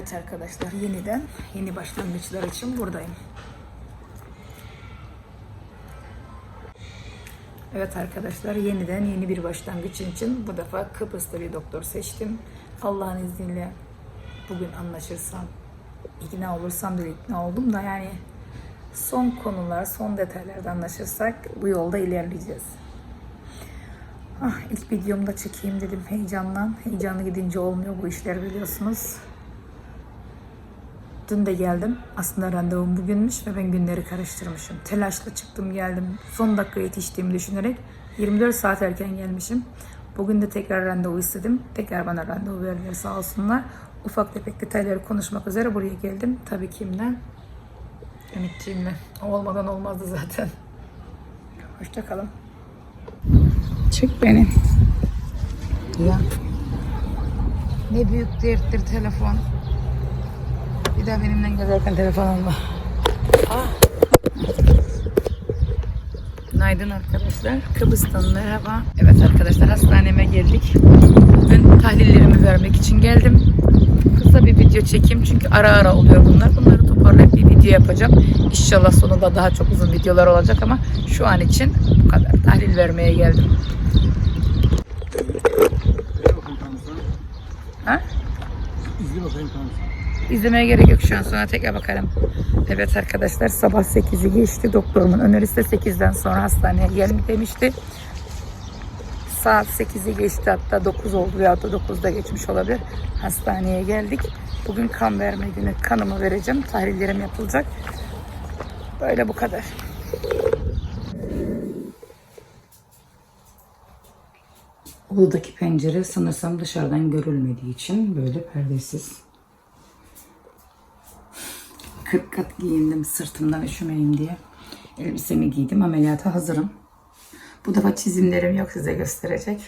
Evet arkadaşlar yeniden yeni başlangıçlar için buradayım. Evet arkadaşlar yeniden yeni bir başlangıç için bu defa Kıbrıs'ta bir doktor seçtim. Allah'ın izniyle bugün anlaşırsam ikna olursam da ikna oldum da yani son konular, son detaylarda anlaşırsak bu yolda ilerleyeceğiz. Ah, ilk videomda çekeyim dedim heyecandan. Heyecanlı gidince olmuyor bu işler biliyorsunuz. Dün de geldim. Aslında randevum bugünmüş ve ben günleri karıştırmışım. Telaşla çıktım geldim. Son dakika yetiştiğimi düşünerek 24 saat erken gelmişim. Bugün de tekrar randevu istedim. Tekrar bana randevu verdiler sağ olsunlar. Ufak tefek detayları konuşmak üzere buraya geldim. Tabii kimle? Ümitciğimle. O olmadan olmazdı zaten. Hoşçakalın. Çık beni. Ya. Ne büyük derttir telefon. Bir daha benimle gezerken telefon alma. Ah. Günaydın arkadaşlar. Kıbrıs'tan merhaba. Evet arkadaşlar hastaneme geldik. Bugün tahlillerimi vermek için geldim. Kısa bir video çekeyim çünkü ara ara oluyor bunlar. Bunları toparlayıp bir video yapacağım. İnşallah sonunda daha çok uzun videolar olacak ama şu an için bu kadar. Tahlil vermeye geldim. Ha? İzle bakayım. İzlemeye gerek yok şu an sonra tekrar bakarım. Evet arkadaşlar sabah 8'i geçti. Doktorumun önerisi de 8'den sonra hastaneye gelin demişti. Saat 8'i geçti hatta 9 oldu veya da 9'da geçmiş olabilir. Hastaneye geldik. Bugün kan verme günü kanımı vereceğim. Tahlillerim yapılacak. Böyle bu kadar. Odadaki pencere sanırsam dışarıdan görülmediği için böyle perdesiz. 40 kat giyindim sırtımdan üşümeyeyim diye. Elbisemi giydim. Ameliyata hazırım. Bu defa çizimlerim yok size gösterecek.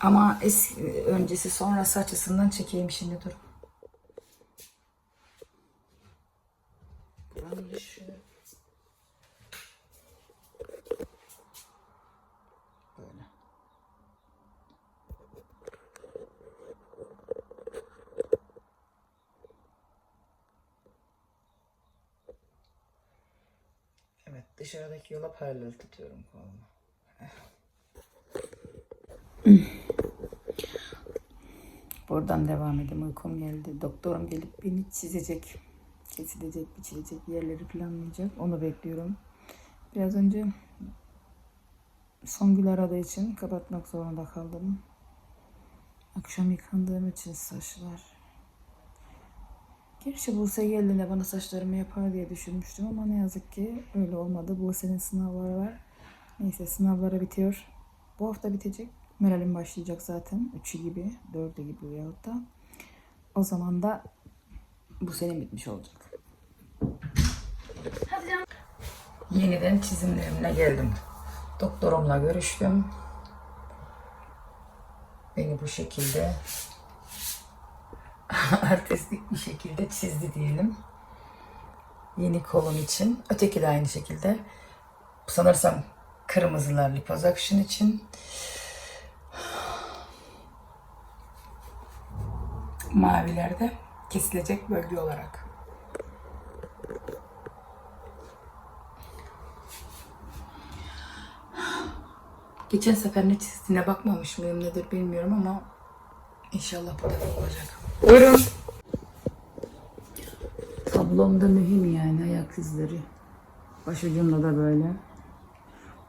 Ama eski, öncesi sonrası açısından çekeyim şimdi dur. Buranın Evet dışarıdaki yola paralel tutuyorum kolumu. Buradan devam edeyim. Uykum geldi. Doktorum gelip beni çizecek. Kesilecek, biçilecek yerleri planlayacak. Onu bekliyorum. Biraz önce Songül aradığı için kapatmak zorunda kaldım. Akşam yıkandığım için saçlar. Gerçi Buse geldiğinde bana saçlarımı yapar diye düşünmüştüm ama ne yazık ki öyle olmadı. Buse'nin sınavları var. Neyse sınavları bitiyor. Bu hafta bitecek. Meral'in başlayacak zaten. 3'ü gibi, 4'ü gibi veyahut da. O zaman da bu sene bitmiş olacak. Yeniden çizimlerimle geldim. Doktorumla görüştüm. Beni bu şekilde artistik bir şekilde çizdi diyelim. Yeni kolum için. Öteki de aynı şekilde. Sanırsam kırmızılar liposuction için. Maviler de kesilecek bölge olarak. Geçen sefer ne çizdiğine bakmamış mıyım nedir bilmiyorum ama inşallah bu defa olacak. Buyurun. Tablomda mühim yani ayak izleri. Başucumda da böyle.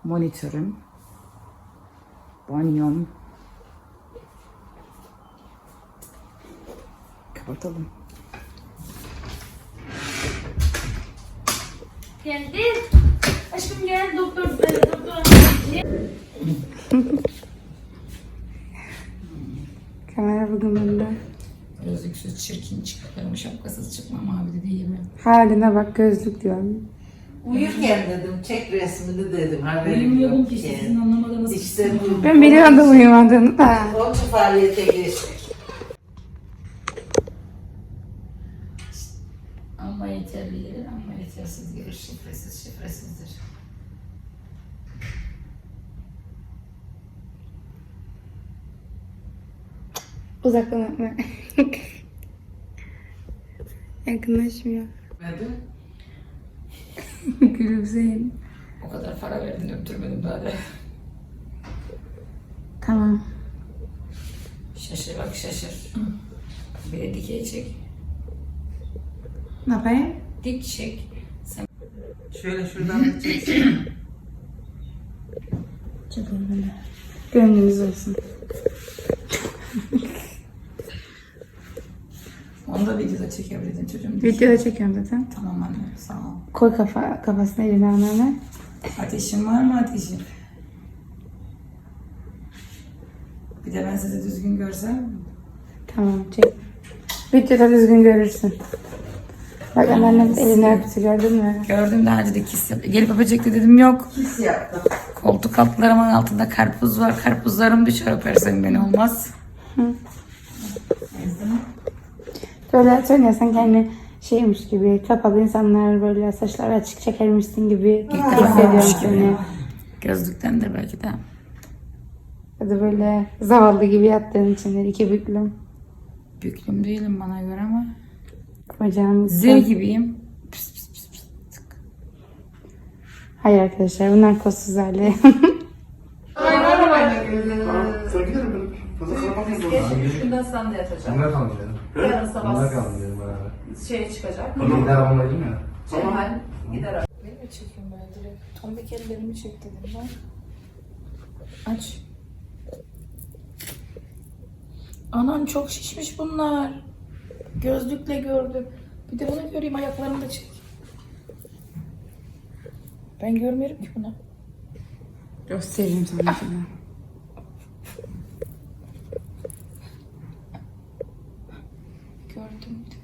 Monitörüm. Banyom. Kapatalım. Geldi. Aşkım gel doktor. doktor. Kamera bugün bende. Gözlüksüz çirkin çıkıyorum. Şapkasız çıkmam abi de değil mi? Haline bak gözlük diyorum. Uyurken dedim çek resmini dedim haberim Bilmiyordum yok ki işte sizin anlamadığınız İşte bu. Ben biliyordum uyumadığını da. Onun için faaliyete geçtik. Ama yeterli ama yetersiz gelir. Şifresiz şifresizdir. Uzaktan öpme. Yakınlaşmıyor. Hadi. Gülümseyin. O kadar para verdin öptürmedim daha da. Tamam. Şaşır bak şaşır. Bir de dikey çek. Ne yapayım? Dik çek. Sen Şöyle şuradan da çeksin. De. Gönlünüz olsun. Onu da videoda çekebilirdin çocuğum. Videoda çekiyorum zaten. Tamam anne sağ ol. Koy kafa, kafasına elini anneanne. Ateşin var mı ateşin? Bir de ben sizi düzgün görsem. Tamam çek. Videoda düzgün görürsün. Bak anneannem elini öptü gördün mü? Gördüm daha önce de kiss yap. Gelip öpecekti dedim yok. Pis yaptım. Koltuk altlarımın altında karpuz var. Karpuzlarım düşer öpersen beni olmaz. Böyle söylüyorsan kendi şeymiş gibi kapalı insanlar böyle saçlar açık çekermişsin gibi hissediyorum seni. Gözlükten de belki de. Ya da böyle zavallı gibi yattığın için iki büklüm. Büklüm değilim bana göre ama. Bacağım Z gibiyim. Pıs pıs pıs pıs. Hayır arkadaşlar bunlar kolsuz hali. Sonra giderim ben. Fazla kalabalık mı? Şunda sen de yatacak. Bunlar kalmış yani. Yarın sabah benim beraber. şeye çıkacak. Gider almalıyım ya. Cemal gider Beni mi çekiyorum böyle direkt? Tom bir kere elimi çek dedim ben. Aç. Anan çok şişmiş bunlar. Gözlükle gördüm. Bir de bunu göreyim ayaklarını da çek. Ben görmüyorum ki bunu. Göstereyim sana şimdi.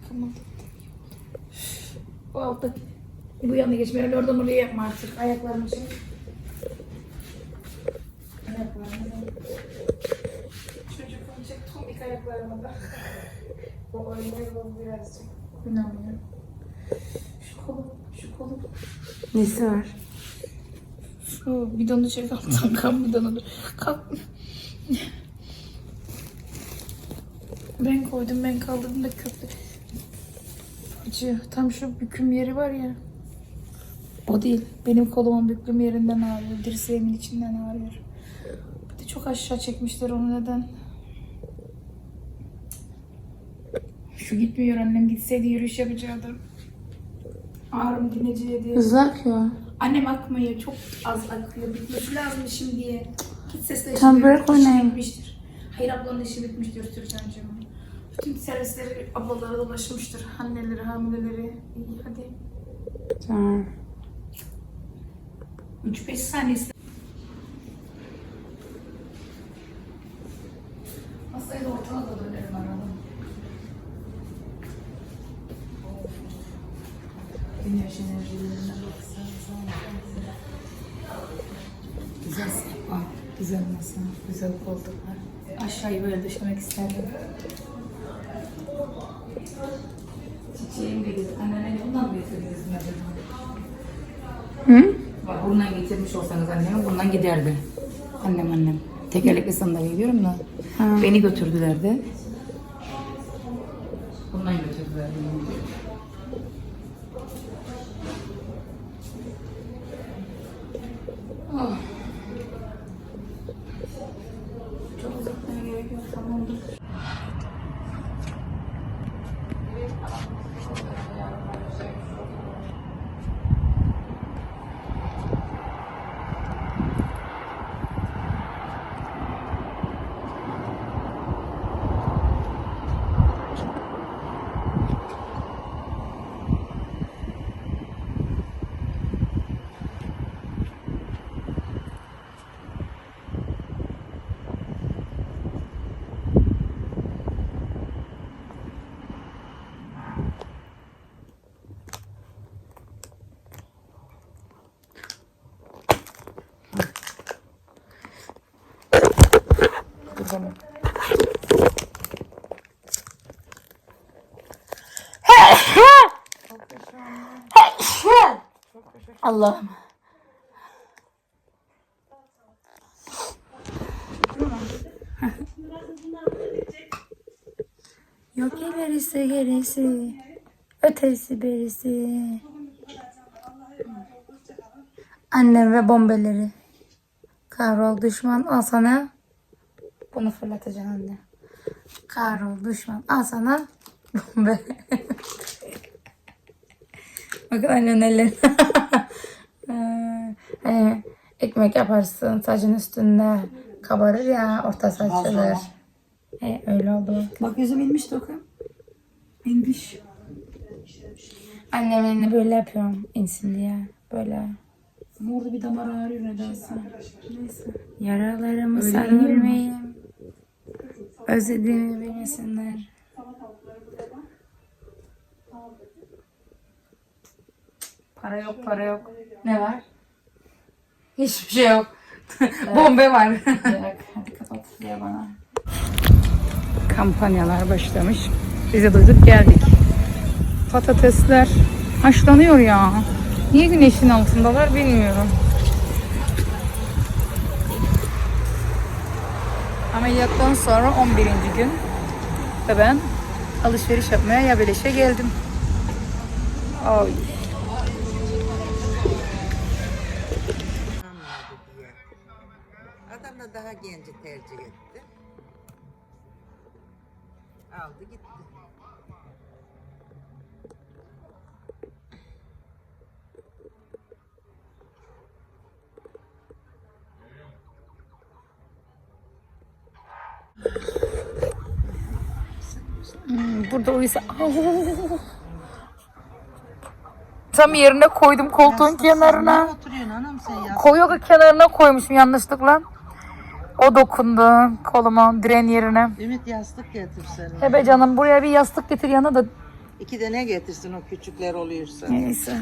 Tıkamadım. O altta. Bu yana geçme. öyle Oradan oraya yapma artık. Ayaklarını çek. Ayaklarını da. Çocuğumu çek. Tomik ayaklarını da. O oynuyor bu birazcık. İnanmıyorum. Şu kolum. Şu kolum. Nesi var? Şu bidonu çek alttan kan bidonu. Kalk. Ben koydum ben kaldırdım da köprü. Acı. Tam şu büküm yeri var ya. O değil. Benim kolumun büklüm yerinden ağrıyor. Dirseğimin içinden ağrıyor. Bir de çok aşağı çekmişler onu neden? Şu gitmiyor annem gitseydi yürüyüş yapacaktım. Ağrım dineceği diye. Hızlı akıyor. Annem akmıyor. Çok az akıyor. Bitmesi lazım şimdiye. Git sesle Tam bırak bitmiştir. Hayır ablanın işi bitmiştir Türkan'cığım. Bütün servisleri ablalara dolaşmıştır. Anneleri, hamileleri. İyi hadi. Tamam. 3-5 saniyesi. Masayı da ortana da dönerim arada. Güneş enerjilerine. Güzel sehpa, güzel masa, güzel koltuklar. Aşağıyı böyle döşemek isterdim. Çiçeğim de güzel. Annene bundan mı getirdiniz acaba? Hı? Bak bundan getirmiş olsanız anneme bundan giderdi. Annem annem. Tekerlekli sandalye gidiyorum da. Ha. Beni götürdüler de. Bundan götürdüler beni. Ah. Çok uzatmaya gerek yok. Tamamdır. Dur zaman. Allah'ım. Yok ilerisi gerisi. Ötesi berisi. Annem ve bombeleri. Kahrol düşman al sana. Bunu fırlatacaksın anne. Kahrol düşman al sana. Bombe. Bakın annenin ellerine. hani ekmek yaparsın saçın üstünde kabarır ya orta saç açılır. He, öyle oldu. Bak yüzüm inmiş dokun. İnmiş. Annem elini böyle yapıyorum insin diye. Böyle. Ama orada bir damar ağrıyor nedense. Neyse. Yaralarımı sarılmayayım. Özlediğimi bilmesinler. Para yok para yok. Ne var? Hiçbir şey yok. Bombe var. Hadi kapat diye bana. Kampanyalar başlamış. Biz de duyduk geldik. Patatesler haşlanıyor ya. Niye güneşin altındalar bilmiyorum. Ameliyattan sonra 11. gün ve ben alışveriş yapmaya Yabeleş'e geldim. Ay. Genci tercih etti. Aldı gitti. Burada uyusa... Tam yerine koydum koltuğun kenarına. Oturuyorsun anam sen ya. Koyu kenarına koymuşum yanlışlıkla. O dokundu koluma diren yerine. Ümit yastık getirsin. Hebe canım buraya bir yastık getir yanına da İki de ne getirsin o küçükler oluyorsa. neyse.